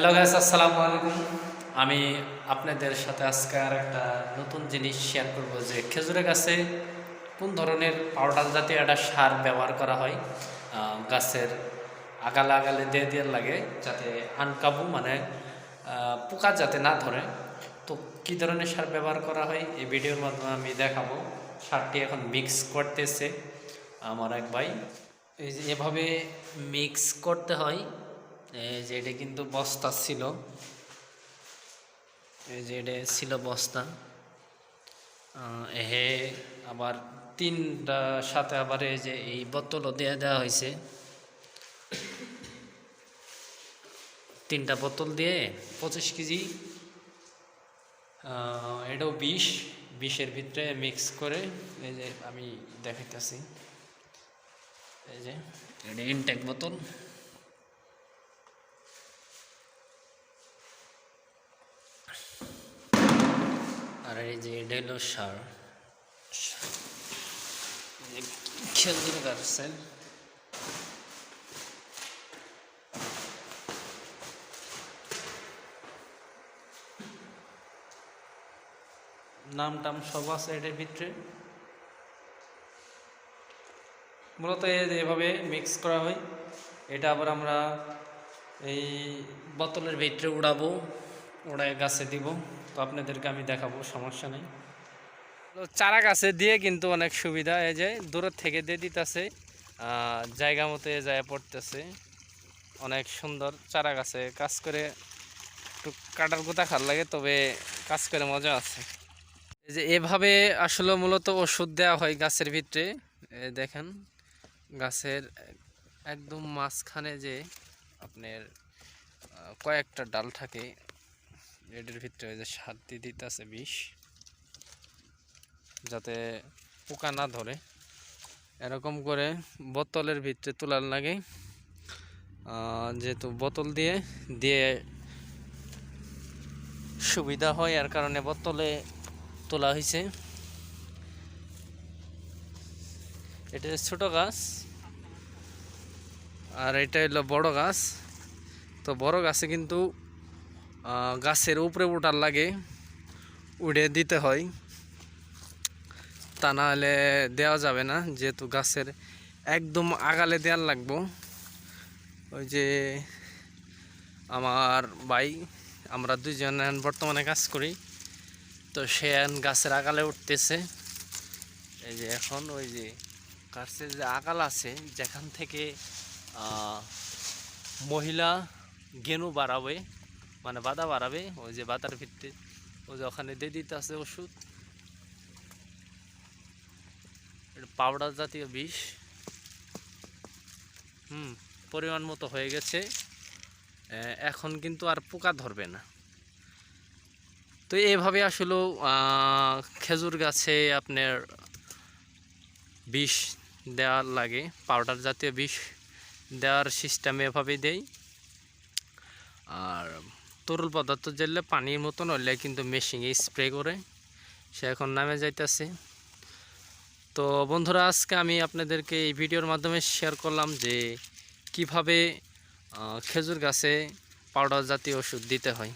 Hello guys আসসালামু আলাইকুম। আমি আপনাদের সাথে আজকে আর একটা নতুন জিনিস শেয়ার করব যে খেজুরের গাছে কোন ধরনের পাউডার জাতীয় একটা সার ব্যবহার করা হয়? গাছের আগালে আগালে দিয়ে দিয়ে লাগে যাতে আনকাবু মানে পোকা যাতে না ধরে। তো কী ধরনের সার ব্যবহার করা হয়? এই ভিডিওর মাধ্যমে আমি দেখাবো। সারটি এখন মিক্স করতেছে। আমার এক ভাই, এই যে এভাবে মিক্স করতে হয়। এই যে এটা কিন্তু বস্তা ছিল। এই যে এটা ছিল বস্তা। এহে আবার তিনটা সাথে আবার এই যে এই বোতলও দিয়ে দেওয়া হয়েছে। তিনটা বোতল দিয়ে পঁচিশ কেজি এটাও বিষ। বিষের ভিতরে মিক্স করে এই যে আমি দেখাইতেছি। এই যে এটা ইনটেক বোতল। আর এই যে এটা সার খেজুর গাছের নাম টাম সব আছে এটার ভিতরে। মূলত এভাবে মিক্স করা হয়। এটা আবার আমরা এই বোতলের ভিতরে উড়াবো। উড়ায় গাছে দিব। তো আপনাদেরকে আমি দেখাবো, সমস্যা নেই। তো চারা গাছে দিয়ে কিন্তু অনেক সুবিধা। এই যে দূরের থেকে দিয়ে দিতেছে জায়গা মতো যায় পড়তেছে। অনেক সুন্দর চারা গাছে। কাজ করে একটু কাটার কোথা খাল লাগে, তবে কাজ করে মজা আছে। এই যে এভাবে আসলে মূলত ওষুধ দেওয়া হয় গাছের ভিতরে। দেখেন, গাছের একদম মাঝখানে যে আপনার কয়েকটা ডাল থাকে। এটার ভিতরে যে সার দিয়ে দিতেছে বিষ। যাতে পোকা না ধরে। এরকম করে বোতলের ভিতরে তোলার লাগে। যেহেতু বোতল দিয়ে দিয়ে সুবিধা হয় আর কারণে বোতলে তোলা হয়েছে এটা ছোট গাছ। আর এটা হলো বড় গাছ। তো বড় গাছে কিন্তু গাছের উপরে ওঠার লাগে, উড়ে দিতে হয়। তা নাহলে দেওয়া যাবে না, যেহেতু গাছের একদম আগালে দেওয়ার লাগবো। ওই যে আমার ভাই, আমরা দুজন বর্তমানে কাজ করি, তো সে গাছের আগালে উঠতেছে। এই যে এখন ওই যে গাছের যে আগাল আছে, যেখান থেকে মহিলা গেনু বাড়াবে মানে বাধা বাড়াবে, ওই যে বাতার ভিত্তি ওই যে ওখানে দিয়ে দিতে আছে ওষুধ। পাউডার জাতীয় বিষ। হুম, পরিমাণ মতো হয়ে গেছে। এখন কিন্তু আর পোকা ধরবে না। তো এইভাবে আসলে খেজুর গাছে আপনার বিষ দেওয়ার লাগে, পাউডার জাতীয় বিষ দেওয়ার সিস্টেম এভাবেই দেই। আর তরল পদার্থ জেললে পানির মতন হইলে কিন্তু মেশিনে স্প্রে করে, সে এখন নামে যাইতেছে। তো বন্ধুরা, আজকে আমি আপনাদেরকে এই ভিডিওর মাধ্যমে শেয়ার করলাম যে কীভাবে খেজুর গাছে পাউডার জাতীয় ওষুধ দিতে হয়।